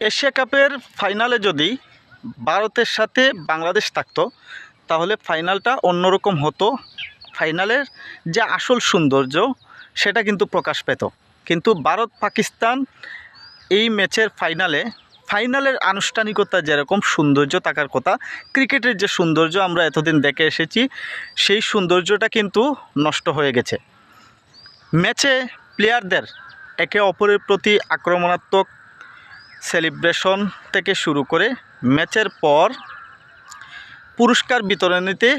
Asia কাপের ফাইনালে যদি ভারতের সাথে বাংলাদেশ থাকতো, তাহলে ফাইনালটা অন্যরকম হতো। ফাইনালের যে আসল সৌন্দর্য, সেটা কিন্তু প্রকাশ পেত। কিন্তু ভারত, পাকিস্তান এই ম্যাচের ফাইনালে, ফাইনালের আনুষ্ঠানিকতা যেরকম সৌন্দর্য থাকার কথা, ক্রিকেটের যে সৌন্দর্য আমরা এতদিন দেখে এসেছি, সেই সৌন্দর্যটা কিন্তু নষ্ট হয়ে গেছে। ম্যাচে প্লেয়ারদের একে অপরের প্রতি আক্রমণাত্মক সেলিব্রেশন থেকে শুরু করে ম্যাচের পর পুরস্কার বিতরণীতে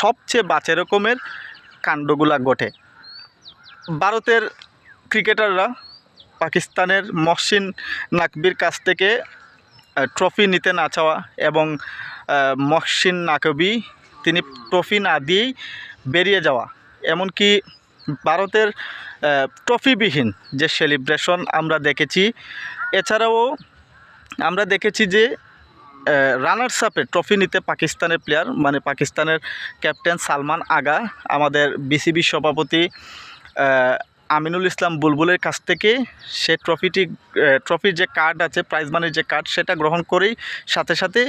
সবচেয়ে বাজে রকমের কাণ্ডগুলা ঘটে। ভারতের ক্রিকেটাররা পাকিস্তানের মহসিন নাকবির কাছ থেকে ট্রফি নিতে না চাওয়া এবং মহসিন নাকবি তিনি ট্রফি না দিয়েই বেরিয়ে যাওয়া। এমনকি ভারতের ট্রফিবিহীন যে সেলিব্রেশন আমরা দেখেছি এছাড়াও আমরা দেখেছি যে রানার্স আপে ট্রফি নিতে পাকিস্তানের প্লেয়ার মানে পাকিস্তানের ক্যাপ্টেন সালমান আগা, আমাদের বিসিবি সভাপতি আমিনুল ইসলাম বুলবুলের কাছ থেকে সে ট্রফিটি ট্রফির যে কার্ড আছে প্রাইজ মানির যে কার্ড সেটা গ্রহণ করেই সাথে সাথে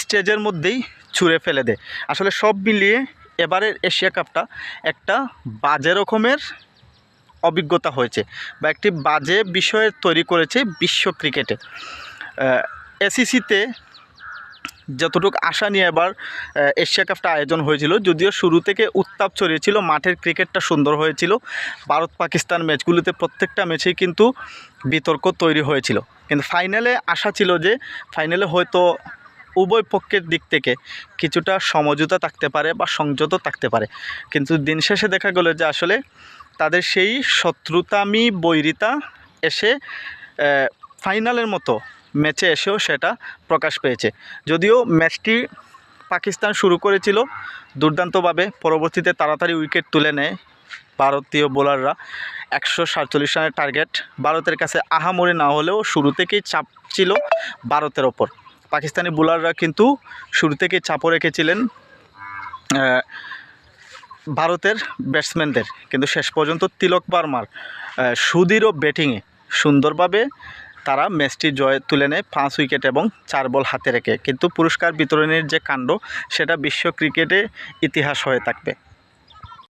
স্টেজের মধ্যেই ছুঁড়ে ফেলে দেয়। আসলে সব মিলিয়ে এবারের এশিয়া কাপটা একটা বাজে রকমের অভিজ্ঞতা হয়েছে বা একটি বাজে বিষয় তৈরি করেছে বিশ্ব ক্রিকেটে। এসিসিতে যতটুকু আশা নিয়ে এবার এশিয়া কাপটা আয়োজন হয়েছিল, যদিও শুরু থেকে উত্তাপ ছড়িয়েছিল, মাঠের ক্রিকেটটা সুন্দর হয়েছিল, ভারত পাকিস্তান ম্যাচগুলিতে প্রত্যেকটা ম্যাচেই কিন্তু বিতর্ক তৈরি হয়েছিল। কিন্তু ফাইনালে আশা ছিল যে, ফাইনালে হয়তো উভয় পক্ষের দিক থেকে কিছুটা সমঝোতা থাকতে পারে বা সংযত থাকতে পারে। কিন্তু দিন শেষে দেখা গেল যে আসলে তাদের সেই শত্রুতামি বৈরিতা এসে ফাইনালের মতো ম্যাচে এসেও সেটা প্রকাশ পেয়েছে। যদিও ম্যাচটি পাকিস্তান শুরু করেছিল দুর্দান্তভাবে, পরবর্তীতে তাড়াতাড়ি উইকেট তুলে নেয় ভারতীয় বোলাররা একশো সাতচল্লিশ রানের টার্গেট ভারতের কাছে আহামরি না হলেও শুরু থেকেই চাপ ছিল ভারতের ওপর। পাকিস্তানি বোলাররা কিন্তু শুরু থেকেই চাপও রেখেছিলেন ভারতের ব্যাটসম্যানদের কিন্তু শেষ পর্যন্ত তিলক বার্মার সুদৃঢ় ব্যাটিংয়ে সুন্দরভাবে তারা ম্যাচটি জয় তুলে নেয় পাঁচ উইকেট এবং চার বল হাতে রেখে। কিন্তু পুরস্কার বিতরণের যে কাণ্ড, সেটা বিশ্ব ক্রিকেটে ইতিহাস হয়ে থাকবে।